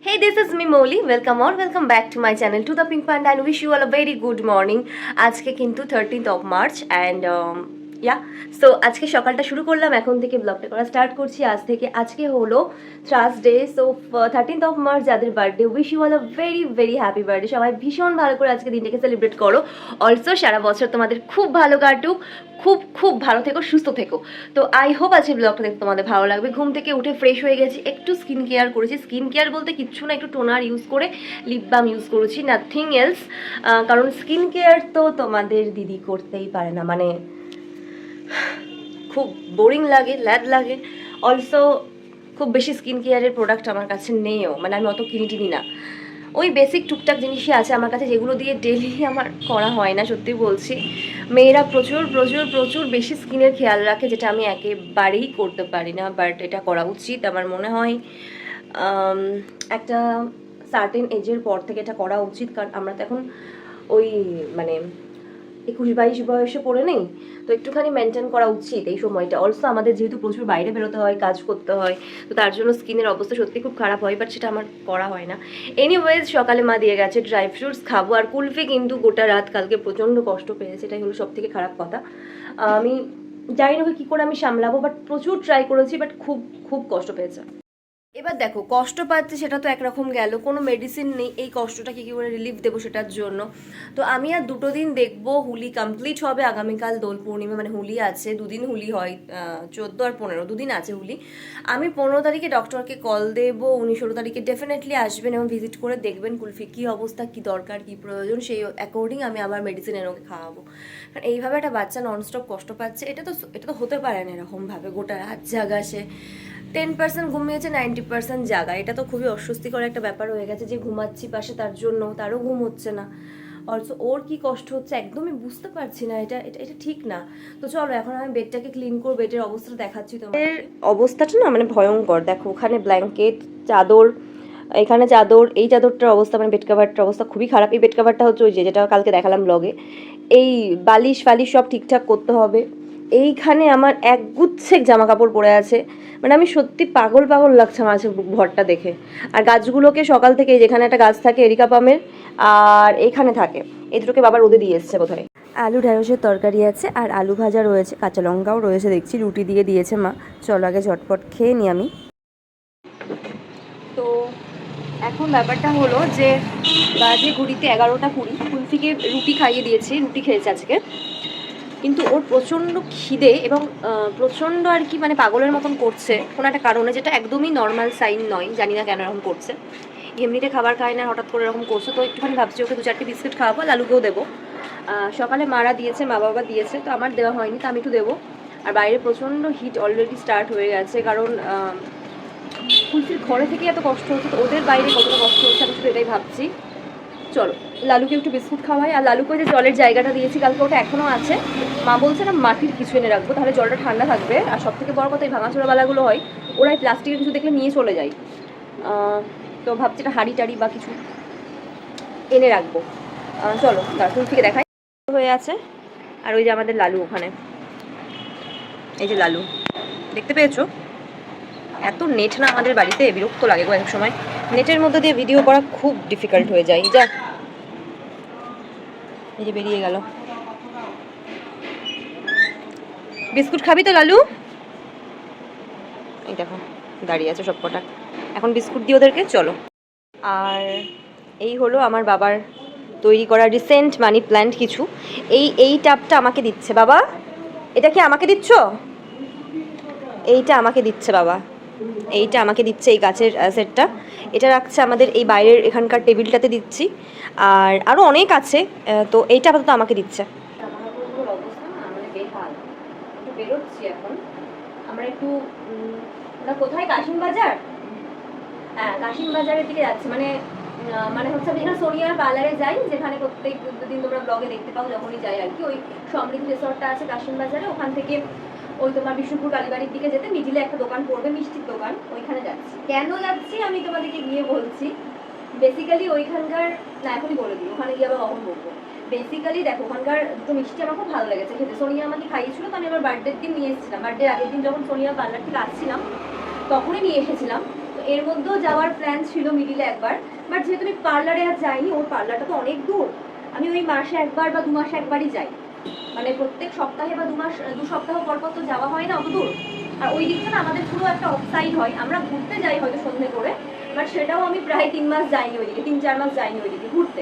Hey, this is me Molly. Welcome or welcome back to my channel to the Pink Panda and wish you all a very good morning. আজকে কিন্তু thirteenth of March and yeah so আজকে সকালটা শুরু করলাম, এখন থেকে ব্লগটা করা স্টার্ট করছি। আজ থেকে আজকে হলো Thursday so thirteenth of March যাদের birthday wish you all a very very happy birthday সবাই ভীষণ ভালো করে আজকে দিনটাকে সেলিব্রেট করো। অলসো সারা বছর তোমাদের খুব ভালো কাটুক, খুব খুব ভালো থেকো, সুস্থ থেকো। তো আই হোপ আজকে ব্লগটা দেখতে তোমাদের ভালো লাগবে। ঘুম থেকে উঠে ফ্রেশ হয়ে গেছি, একটু স্কিন কেয়ার করেছি। স্কিন কেয়ার বলতে কিচ্ছু না, একটু টোনার ইউজ করে লিপ বাম ইউজ করেছি নাথিং এলস কারণ স্কিন কেয়ার তো তোমাদের দিদি করতেই পারে না। মানে খুব বোরিং লাগে, ল্যাদ লাগে। অলসো খুব বেশি স্কিন কেয়ারের প্রোডাক্ট আমার কাছে নেইও মানে আমি অত কিনি টিনি না। ওই বেসিক টুকটাক জিনিসই আছে আমার কাছে, যেগুলো দিয়ে ডেলি আমার করা হয় না, সত্যি বলছি। মেয়েরা প্রচুর প্রচুর প্রচুর বেশি স্কিনের খেয়াল রাখে, যেটা আমি একেবারেই করতে পারি না বাট এটা করা উচিত আমার মনে হয়। একটা সার্টেন এজের পর থেকে এটা করা উচিত, কারণ আমরা তো এখন ওই মানে একুশ বাইশ বয়সে পড়ে নেই, তো একটুখানি মেনটেন করা উচিত এই সময়টা। অলসো আমাদের যেহেতু প্রচুর বাইরে বেরোতে হয়, কাজ করতে হয়, তো তার জন্য স্কিনের অবস্থা সত্যি খুব খারাপ হয় বাট সেটা আমার করা হয় না। এনিওয়েজ সকালে মা দিয়ে গেছে ড্রাই ফ্রুটস খাব। আর কুলফি কিন্তু গোটা রাত কালকে প্রচণ্ড কষ্ট পেয়েছে, এটাই হলো সব থেকে খারাপ কথা। আমি জানি না কী করে আমি সামলাবো বাট প্রচুর ট্রাই করেছি বাট খুব খুব কষ্ট পেয়েছে। এবার দেখো, কষ্ট পাচ্ছে সেটা তো একরকম গেল, কোনো মেডিসিন নেই, এই কষ্টটা কি কী করে রিলিফ দেবো সেটার জন্য? তো আমি আর দুটো দিন দেখব হুলি কমপ্লিট হবে আগামীকাল দোল পূর্ণিমা মানে হুলি আছে, দুদিন হুলি হয় চোদ্দ আর পনেরো, দুদিন আছে হুলি। আমি পনেরো তারিখে ডক্টরকে কল দেবো, উনি ষোলো তারিখে ডেফিনেটলি আসবেন এবং ভিজিট করে দেখবেন কুলফি, কী অবস্থা, কী দরকার, কী প্রয়োজন, সেই অ্যাকর্ডিং আমি আবার মেডিসিন ওকে খাওয়াবো। কারণ এইভাবে একটা বাচ্চা ননস্টপ কষ্ট পাচ্ছে, এটা তো এটা তো হতে পারে না এরকমভাবে, গোটা রাত জাগা সে টেন পার্সেন্ট ঘুমিয়েছে নাইনটি পার্সেন্ট জাগা। এটা তো খুবই অস্বস্তিকর একটা ব্যাপার হয়ে গেছে যে ঘুমাচ্ছি পাশে তার জন্য, তারও ঘুম হচ্ছে না। অলসো ওর কি কষ্ট হচ্ছে একদমই বুঝতে পারছি না, এটা এটা এটা ঠিক না। তো চলো, এখন আমি বেডটাকে ক্লিন করব বেডের অবস্থাটা দেখাচ্ছি তোমার অবস্থাটা না মানে ভয়ঙ্কর। দেখো, ওখানে ব্ল্যাঙ্কেট চাদর, এখানে চাদর, এই চাদরটার অবস্থা মানে বেড কাভারটার অবস্থা খুবই খারাপ। এই বেড কাভারটা হচ্ছে ওই যে, যেটা কালকে দেখালাম ব্লগে এই বালিশ ফালিশ সব ঠিকঠাক করতে হবে। এইখানে আমার এক গুচ্ছে জামা কাপড় পরে আছে। মানে আমি সত্যি পাগল পাগল লাগছে আমার ঘরটা দেখে। আর গাছগুলোকে সকাল থেকে যেখানে একটা গাছ থাকে এরিকা পামের আর এখানে থাকে। এই দুটোকে বাবা রোদে দিয়ে এসছে বোধহয়। আলু ঢ্যাঁড়সের তরকারি আছে আর আলু ভাজা রয়েছে কাঁচা লঙ্কাও রয়েছে দেখছি রুটি দিয়ে দিয়েছে মা। চল আগে ঝটপট খেয়ে নিই আমি। তো এখন ব্যাপারটা হলো যে বাজে ঘুরিতে এগারোটা কুড়ি কুলফিকে রুটি খাইয়ে দিয়েছি রুটি খেয়েছে আজকে। কিন্তু ওর প্রচণ্ড খিদে এবং প্রচণ্ড আর কি মানে পাগলের মতন করছে কোনো একটা কারণে যেটা একদমই নর্মাল সাইন নয়, জানি না কেন এরকম করছে। এমনিতে খাবার খায় না, হঠাৎ করে এরকম করছে, তো একটুখানি ভাবছি ওকে দু চারটে বিস্কিট খাওয়াবো, লালুকেও দেবো। সকালে মারা দিয়েছে, মা বাবা দিয়েছে, তো আমার দেওয়া হয়নি, তো আমি একটু দেবো। আর বাইরে প্রচণ্ড হিট অলরেডি স্টার্ট হয়ে গেছে, কারণ কুলফির ঘরে থেকে এত কষ্ট হচ্ছে, তো ওদের বাইরে কতটা কষ্ট হচ্ছে আমি শুধু এটাই ভাবছি। চলো, লালুকে একটু বিস্কুট খাওয়াই। আর লালুকে যে জলের জায়গাটা দিয়েছি, কালকে ওটা এখনও আছে। মা বলছে না, মাটির কিছু এনে রাখব, তাহলে জলটা ঠান্ডা থাকবে। আর সব থেকে বড় কথা, এই ভাঙাচোরা বালাগুলো হয়, ওরা এই প্লাস্টিকের কিছু দেখলে নিয়ে চলে যায়। তো ভাবছি এটা হাঁড়ি টাড়ি বা কিছু এনে রাখব। চলো থেকে দেখাই। হয়ে আছে, আর ওই যে আমাদের লালু ওখানে। এই যে লালু, দেখতে পেয়েছ? এত নেট না আমাদের বাড়িতে, বিরক্ত লাগে গো এক সময়। নেটের মধ্যে দিয়ে ভিডিও করা খুব ডিফিকাল্ট হয়ে যায়। যা। এই যে বেরিয়ে গেল। বিস্কুট খাবি তো, লালু? এই দেখো, দাঁড়িয়ে আছে সব কটা এখন বিস্কুট দিয়ে ওদেরকে চলো। আর এই হলো আমার বাবার তৈরি করা রিসেন্ট মানি প্ল্যান্ট কিছু। এই এই টাপটা আমাকে দিচ্ছে, বাবা। এটা কি আমাকে দিচ্ছ? এইটা আমাকে দিচ্ছে, বাবা। এইটা আমাকে দিচ্ছে এই গাছের সেটটা। এটা রাখছে আমাদের এই বাইরের এখানকার টেবিলটাতে দিচ্ছি। আর আরও অনেক আছে তো এইটা আপাতত আমাকে দিচ্ছে। কোথায়? বাজার? হ্যাঁ কাশিম বাজারের দিকে মানে মানে হচ্ছে সোনিয়ার পার্লারে যাই, যেখানে প্রত্যেক তোমরা ব্লগে দেখতে পাও, যখনই যাই আর কি। ওই আছে কাশিম বাজারে। ওখান থেকে ওই তোমার বিষ্ণুপুর কালীবাড়ির দিকে যেতে মিডিলে একটা দোকান পড়বে, মিষ্টির দোকান, ওইখানে যাচ্ছি। কেন যাচ্ছি আমি তোমাদেরকে গিয়ে বলছি। বেসিক্যালি ওইখানকার, না, এখনই বলে দিই, ওখানে গিয়ে আবার কখন বলব বেসিক্যালি দেখো, ওখানকার তো মিষ্টি আমার খুব ভালো লেগেছে। খেতে সোনিয়া আমাকে খাইয়েছিল, তো আমি আমার বার্থডের দিন নিয়ে এসেছিলাম। বার্থডে আগের দিন যখন সোনিয়া পার্লার থেকে আসছিলাম, তখনই নিয়ে এসেছিলাম। তো এর মধ্যেও যাওয়ার প্ল্যান ছিল মিডিলে একবার। বাট যেহেতু আমি পার্লারে আর যাইনি, ওর পার্লারটা তো অনেক দূর। আমি ওই মাসে একবার বা দু মাসে একবারই যাই। মানে প্রত্যেক সপ্তাহে বা দু মাস, দু সপ্তাহ পর পর তো যাওয়া হয় না অত দূর। আর ওই দিকটা না আমাদের পুরো একটা অফসাইড হয়। আমরা ঘুরতে যাই হয়তো সন্ধে করে বাট সেটাও আমি প্রায় তিন মাস যাইনি ওইদিকে তিন চার মাস যাইনি ওইদিকে ঘুরতে।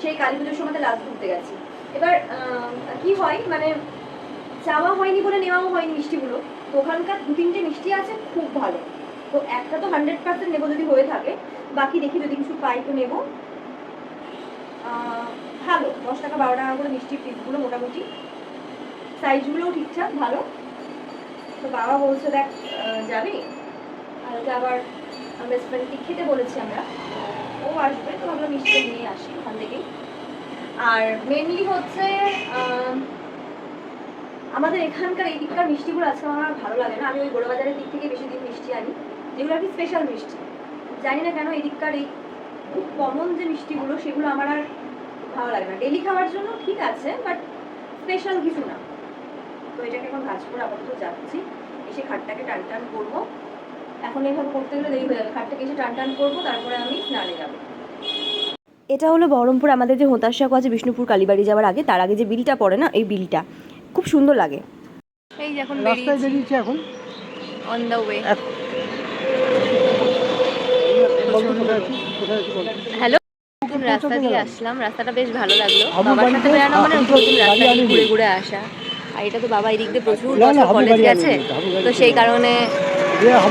সেই কালী পুজোর সময় লাস্ট ঘুরতে গেছি। এবার কি হয় মানে চাওয়া হয়নি বলে নেওয়াও হয়নি মিষ্টিগুলো, তো ওখানকার দু তিনটে মিষ্টি আছে খুব ভালো। তো একটা তো হান্ড্রেড পার্সেন্ট নেব যদি হয়ে থাকে, বাকি দেখি যদি কিছু পাই তো নেব। ভালো, দশ টাকা বারো টাকা করে মিষ্টির পিসগুলো মোটামুটি। সাইজগুলোও ঠিকঠাক, ভালো। তো বাবা বলছে, দেখ যাবি? ওকে আবার বেস্ট ফ্রেন্ডকে খেতে বলেছি আমরা। ও আসবে, তো আমরা মিষ্টি নিয়ে আসি ওখান থেকেই। আর মেনলি হচ্ছে আমাদের এখানকার এই দিককার মিষ্টিগুলো আজকে আমার ভালো লাগে না। আমি ওই বড়বাজারের দিক থেকে বেশি দিন মিষ্টি আনি। যেগুলো আর কি স্পেশাল মিষ্টি। জানি না কেন এই দিককার এই খুব কমন যে মিষ্টিগুলো, সেগুলো আমার আর ভালো লাগে না। ডেলি খাওয়ার জন্য ঠিক আছে বাট স্পেশাল কিছু না। তো এটাকে এখন ভাজ করে আপাতত যাচ্ছি। এসে খাটটাকে টান টান করব। এখন এইভাবে করতে গেলে দেরি হয়ে যাবে খাটটাকে এসে টান টান করব তারপরে আমি স্নানে যাব। এটা হলো বহরমপুর আমাদের যে হোতাশাক আছে বিষ্ণুপুর কালীবাড়ি যাওয়ার আগে তার আগে যে বিলটা পড়ে না এই বিলটা। খুব সুন্দর লাগে। এই যে এখন রাস্তায় বেরিয়েছি। এখন। অন দ্য ওয়ে বলতো কোথায় আছি কোথায় আছি বলতো হ্যালো নতুন রাস্তা দিয়ে আসলাম রাস্তাটা বেশ ভালো লাগল। বাবার সাথে বেড়ানো মানে নতুন রাস্তা দিয়ে ঘুরে ঘুরে আসা। আর এটা তো বাবা এই দিক দিয়ে প্রচুর বছর কলেজ গেছে তো সেই কারণে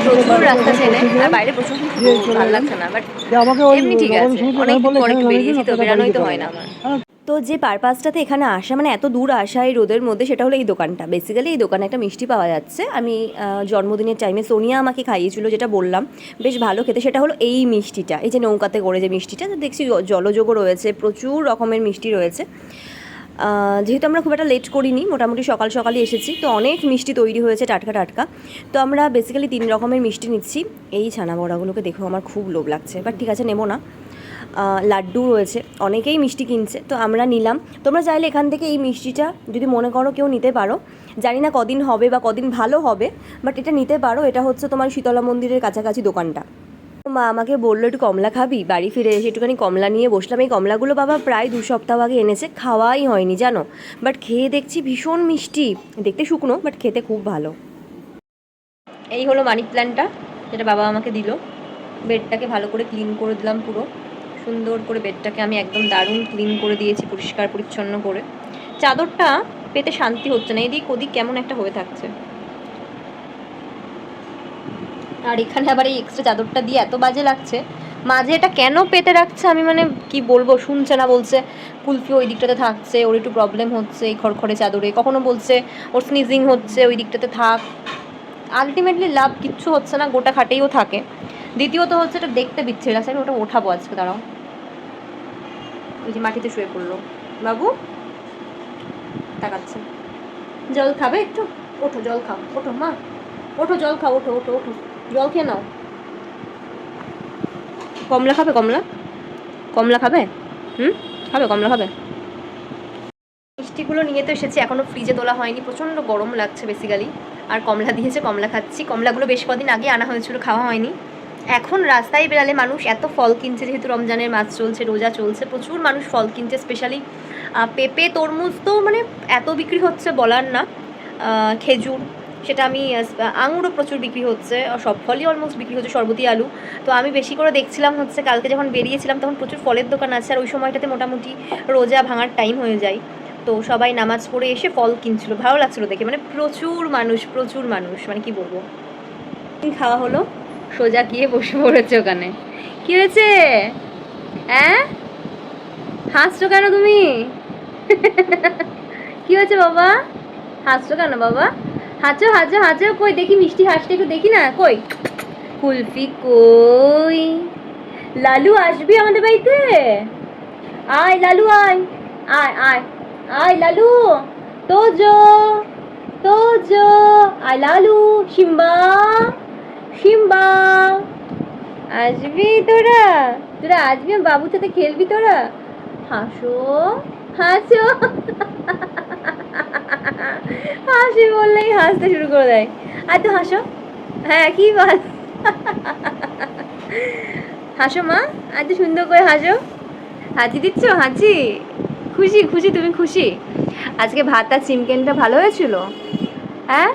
প্রচুর রাস্তা চেনে। আর বাইরে প্রচুর ভালো লাগছে না বাট এমনি ঠিক আছে অনেক পরে বেরিয়েছি তো বেড়ানোই বেরানোই তো হয় না আমার। তো যে পারপাসটাতে এখানে আসা মানে এত দূর আসা এই রোদের মধ্যে, সেটা হলো এই দোকানটা। বেসিক্যালি এই দোকানে একটা মিষ্টি পাওয়া যাচ্ছে। আমি জন্মদিনের টাইমে সোনিয়া আমাকে খাইয়েছিল, যেটা বললাম, বেশ ভালো খেতে। সেটা হলো এই মিষ্টিটা, এই যে নৌকাতে করে যে মিষ্টিটা দেখছি জলযোগও রয়েছে, প্রচুর রকমের মিষ্টি রয়েছে। যেহেতু আমরা খুব একটা লেট করিনি, মোটামুটি সকাল সকালই এসেছি, তো অনেক মিষ্টি তৈরি হয়েছে টাটকা টাটকা। তো আমরা বেসিক্যালি তিন রকমের মিষ্টি নিচ্ছি। এই ছানা বড়াগুলোকে দেখেও আমার খুব লোভ লাগছে। বাট ঠিক আছে, নেব না। লাড্ডু রয়েছে, অনেকেই মিষ্টি কিনছে, তো আমরা নিলাম। তোমরা চাইলে এখান থেকে এই মিষ্টিটা যদি মনে করো কেউ নিতে পারো, জানি না কদিন হবে বা কদিন ভালো হবে বাট এটা নিতে পারো, এটা হচ্ছে তোমার শীতলা মন্দিরের কাছাকাছি দোকানটা। মা আমাকে বলল, একটু কমলা খাবি, বাড়ি ফিরে এসে একটুখানি কমলা নিয়ে বসলাম। এই কমলাগুলো বাবা প্রায় দু সপ্তাহ আগে এনেছে, খাওয়াই হয়নি, জানো? বাট খেয়ে দেখছি ভীষণ মিষ্টি। দেখতে শুকনো বাট খেতে খুব ভালো। এই হলো মানি প্ল্যান্টটা যেটা বাবা আমাকে দিল। বেডটাকে ভালো করে ক্লিন করে দিলাম পুরো। সুন্দর করে বেডটাকে আমি একদম দারুণ ক্লিন করে দিয়েছি, পরিষ্কার, পরিচ্ছন্ন করে। চাদরটা পেতে শান্তি হচ্ছে না। এদিক ওদিক কেমন একটা হয়ে থাকছে। আর এখানে আবার এই এক্সট্রা চাদরটা দিয়ে এত বাজে লাগছে। মাঝে এটা কেন পেতে রাখছে আমি মানে কি বলব? শুনছে না বলছে। কুলফি ওই দিকটাতে থাকছে, ওর একটু প্রবলেম হচ্ছে এই খড়খড়ে চাদরে। কখনো বলছে ওর স্নিজিং হচ্ছে, ওই দিকটাতে থাক। আলটিমেটলি লাভ কিচ্ছু হচ্ছে না, গোটা খাটেইও থাকে। দ্বিতীয়ত হচ্ছে এটা দেখতে বিচ্ছে লাগছে। আমি ওটা ওঠাবো আজকে, দাঁড়াও। ওই যে মাটিতে শুয়ে পড়ল। বাবু, তাকাচ্ছে। জল খাবে একটু? ওঠো, জল খাও। ওঠো, মা। ওঠো, জল খাও। ওঠো ওঠো ওঠো। জল খেয়ে নাও। কমলা খাবে, কমলা? কমলা খাবে? হুম? খাবে, কমলা খাবে? মিষ্টিগুলো নিয়ে তো এসেছি। এখনও ফ্রিজে তোলা হয়নি। প্রচণ্ড গরম লাগছে বেসিক্যালি আর কমলা দিয়েছে, কমলা খাচ্ছি। কমলাগুলো বেশ কদিন আগে আনা হয়েছিল, খাওয়া হয়নি। এখন রাস্তায় বেরালে মানুষ এত ফল কিনছে, যেহেতু রমজানের মাছ চলছে, রোজা চলছে, প্রচুর মানুষ ফল কিনছে স্পেশালি পেঁপে, তরমুজ তো মানে এত বিক্রি হচ্ছে বলার না। খেজুর, সেটা আমি আঙুরও প্রচুর বিক্রি হচ্ছে সব ফলই অলমোস্ট বিক্রি হচ্ছে, শরবতি আলু। তো আমি বেশি করে দেখছিলাম হচ্ছে, কালকে যখন বেরিয়েছিলাম তখন প্রচুর ফলের দোকান আছে, আর ওই সময়টাতে মোটামুটি রোজা ভাঙার টাইম হয়ে যায়। তো সবাই নামাজ পড়ে এসে ফল কিনছিল, ভালো লাগছিল দেখে মানে প্রচুর মানুষ প্রচুর মানুষ মানে কি বলব? খাওয়া হলো। সোজা গিয়ে বসে পড়েছে ওখানে। কি হয়েছে? হ্যাঁ হাসছো কেন তুমি? কি হয়েছে বাবা? হাসছো কেন বাবা? হাঁচো হাঁচো হাঁচো কই? দেখি মিষ্টি হাসতে একটু দেখি না, কই? কুলফি কই? লালু আসবি আমাদের বাড়িতে? আয় লালু, আয় আয় আয় আয় লালু, তোজো তোজো, আয় লালু, সিম্বা। সিম্বা আসবি তোরা? তোরা আসবি বাবুর সাথে খেলবি তোরা? হাসো হাসো। হাসি বললেই হাসতে শুরু করে দেয়। আর তো হাসো। হ্যাঁ কি বল? হাসো মা আজ সুন্দর করে হাসো। হাঁচি দিচ্ছ? হাঁচি? খুশি খুশি, তুমি খুশি? আজকে ভাত আর চিমকেনটা ভালো হয়েছিল? হ্যাঁ?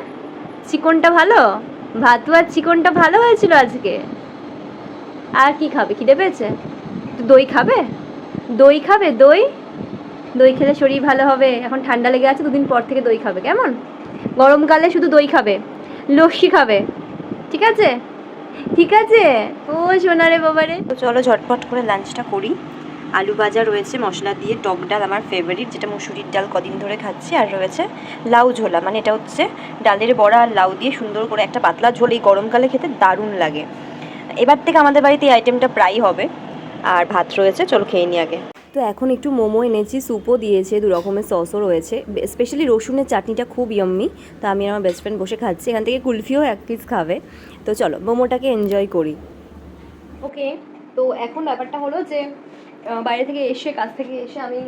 চিকনটা ভালো? ভাত আর চিকনটা ভালো হয়েছিল আজকে? আর কি খাবে? খিদে পেয়েছে? দই খাবে? দই খাবে? দই? দই খেলে শরীর ভালো হবে। এখন ঠান্ডা লেগে আছে, দুদিন পর থেকে দই খাবে। কেমন? গরমকালে শুধু দই খাবে। লস্যি খাবে। ঠিক আছে? ঠিক আছে? ও সোনারে বাবারে তো চলো ঝটপট করে লাঞ্চটা করি। আলু ভাজা রয়েছে মশলা দিয়ে টক ডাল আমার ফেভারিট যেটা মুসুরির ডাল কদিন ধরে খাচ্ছি। আর রয়েছে লাউ ঝোলা মানে এটা হচ্ছে ডালের বড়া আর লাউ দিয়ে সুন্দর করে একটা পাতলা ঝোল এই গরমকালে খেতে দারুণ লাগে। এবার থেকে আমাদের বাড়িতে এই আইটেমটা প্রায় হবে। আর ভাত রয়েছে চলো খেয়ে নিই আগে। তো এখন একটু মোমো এনেছি স্যুপও দিয়েছে দু রকমের সসও রয়েছে। স্পেশালি রসুনের চাটনিটা খুব ইয়ম্মি তো আমি আমার বেস্ট ফ্রেন্ড বসে খাচ্ছি। এখান থেকে কুলফিও এক পিস খাবে। তো চলো মোমোটাকে এনজয় করি। ওকে তো এখন ব্যাপারটা হলো যে বাইরে থেকে এসে, কাজ থেকে এসে আমি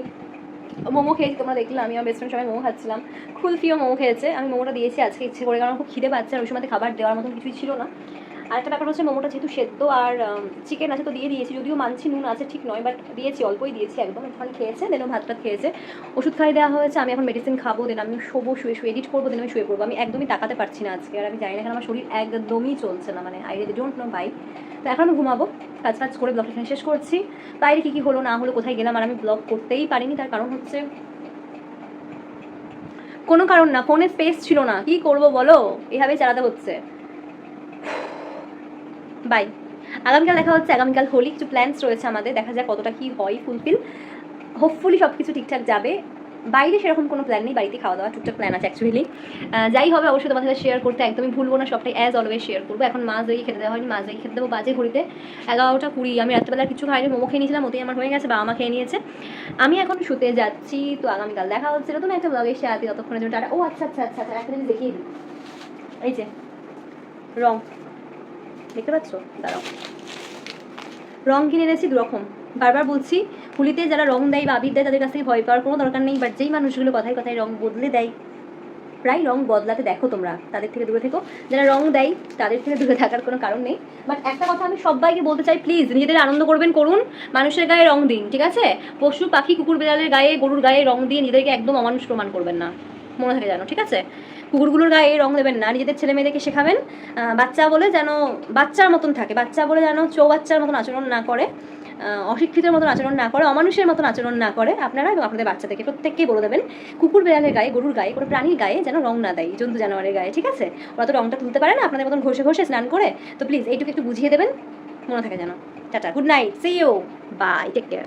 মোমো খেয়েছি, তোমরা দেখলে, আমি আমার বেস্ট ফ্রেন্ড সবাই মোমো খাচ্ছিলাম। কুলফিও মোমো খেয়েছে, আমি মোমোটা দিয়েছি আজকে, ইচ্ছে করে, কারণ খুব খিদে পাচ্ছে, আর ওই সময় খাবার দেওয়ার মতন কিছুই ছিল না। আর একটা ব্যাপার হচ্ছে, মোমোটা যেহেতু সেদ্ধ আর চিকেন আছে, তো দিয়ে দিয়েছি, যদিও মানছি নুন আছে, ঠিক নয় বাট দিয়েছি, অল্পই দিয়েছি, একদম এখন খেয়েছে দেন ভাত টাত খেয়েছে। ওষুধ খাই দেওয়া হয়েছে, আমি এখন মেডিসিন খাব দেন আমি শোবো, শুয়ে শুয়ে এডিট করব দেন আমি শুয়ে পড়ব। আমি একদমই তাকাতে পারছি না আজকে, আর আমি জানি না কেন, আমার শরীর একদমই চলছে না মানে আই ডোন্ট নো বাই তো এখন আমি ঘুমাবো। কাজ কাজ করে ব্লগ এখানে শেষ করছি। বাইরে কী কী হলো, না হলো, কোথায় গেলাম আর আমি ব্লগ করতেই পারিনি, তার কারণ হচ্ছে কোনো কারণ না ফোনে স্পেস ছিল না। কি করব বলো? এভাবেই চালাতে হচ্ছে। বাই আগামীকাল দেখা হচ্ছে, আগামীকাল হোলি, কিছু প্ল্যানস রয়েছে আমাদের, দেখা যাক কতটা কি হয় ফুলফিল হোপফুলি সব কিছু ঠিকঠাক যাবে। বাইরে সেরকম কোনো প্ল্যান নেই, বাড়িতে খাওয়া দাওয়া টুকটাক প্ল্যান আছে অ্যাকচুয়ালি যাই হবে অবশ্যই তোমাদের সাথে শেয়ার করতে একদমই ভুলবো না, সবটাই অ্যাজ অলওয়েজ শেয়ার করব। এখন মাছ দই খেতে দেওয়া হয়নি মাছ দই খেতে দেবো, বাজে ঘড়িতে এগারোটা কুড়ি। আমি রাত্রেবেলা কিছু খাইনি, মোমো খেয়ে নিয়েছিলাম, ওতেই আমার হয়ে গেছে বাবা মা খেয়ে নিয়েছে। আমি এখন শুতে যাচ্ছি, তো আগামীকাল দেখা হচ্ছে। নতুন একটা ব্লগের সাথে ততক্ষণের জন্য টাটা। ও আচ্ছা আচ্ছা আচ্ছা আচ্ছা একটা জিনিস দেখিয়ে দিই। এই যে, রং। দেখতে পাচ্ছ? দাঁড়াও। রং কিনে এনেছি দু রকম বারবার বলছি হোলিতে যারা রং দেয় বা আবির দেয়, তাদের কাছ থেকে ভয় পাওয়ার কোনো দরকার নেই বাট যেই মানুষগুলো কথায় কথায় রং বদলে দেয়, প্রায় রং বদলাতে দেখো তোমরা, তাদের থেকে দূরে থেকো। যারা রং দেয়, তাদের থেকে দূরে থাকার কোনো কারণ নেই। বাট একটা কথা আমি সবাইকে বলতে চাই প্লিজ নিজেদের আনন্দ করবেন, করুন। মানুষের গায়ে রং দিন, ঠিক আছে? পশু, পাখি, কুকুর, বিড়ালের গায়ে, গরুর গায়ে রং দিয়ে নিজেদেরকে একদম অমানুষ প্রমাণ করবেন না। মনে থাকে জানো ঠিক আছে? কুকুরগুলোর গায়ে রং দেবেন না, নিজেদের ছেলে মেয়েদেরকে শেখাবেন বাচ্চা বলে যেন বাচ্চার মতন থাকে, বাচ্চা বলে যেন চৌ বাচ্চার মতন আচরণ না করে। অশিক্ষিতের মতন আচরণ না করে, অমানুষের মতন আচরণ না করে, আপনারা এবং আপনাদের বাচ্চাদেরকে প্রত্যেককেই বলে দেবেন, কুকুর বেড়ালের গায়ে, গরুর গায়ে, কোনো প্রাণীর গায়ে যেন রং না দেয় জন্তু জানোয়ারের গায়ে, ঠিক আছে? ওরা তো রংটা তুলতে পারে না, আপনাদের মতন ঘষে ঘষে স্নান করে, তো প্লিজ এইটুকু একটু বুঝিয়ে দেবেন, মনে থাকে যেন। Tata good night see bye take care